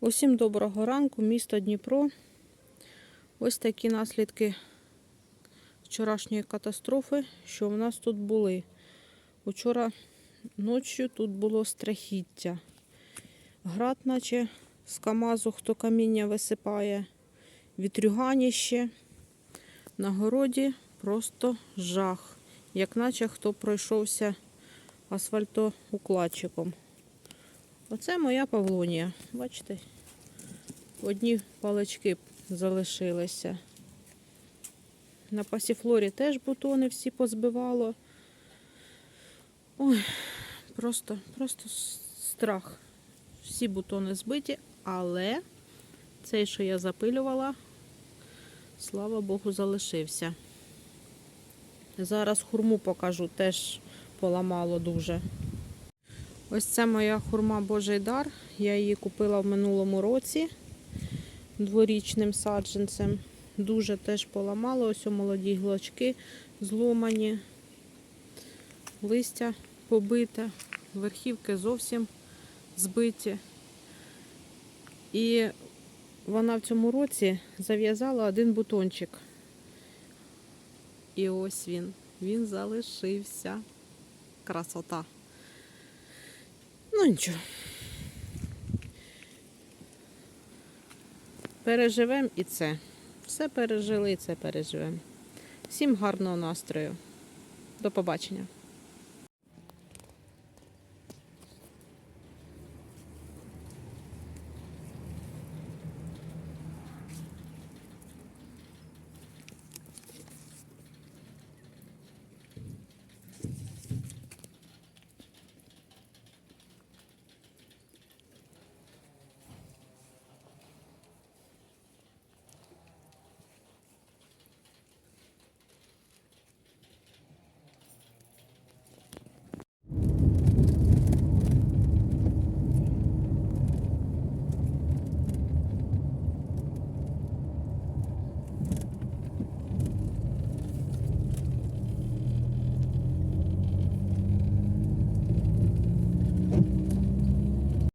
Усім доброго ранку, місто Дніпро. Ось такі наслідки вчорашньої катастрофи, що в нас тут були. Учора ночі тут було страхіття. Град, наче з Камазу, хто каміння висипає, вітрюганіще. На городі просто жах, як наче хто пройшовся асфальтоукладчиком. Оце моя павлонія. Бачите? Одні палички залишилися. На пасіфлорі теж бутони всі позбивало. Ой, просто, просто страх. Всі бутони збиті, але цей, що я запилювала, слава Богу, залишився. Зараз хурму покажу, теж поламало дуже. Ось це моя хурма Божий дар. Я її купила в минулому році дворічним саджанцем. Дуже теж поламало. Ось у молоді глочки зломані, листя побите, верхівки зовсім збиті. І вона в цьому році зав'язала один бутончик. І ось він. Він залишився. Красота. Ну нічого. Переживемо і це. Все пережили і це переживемо. Всім гарного настрою. До побачення.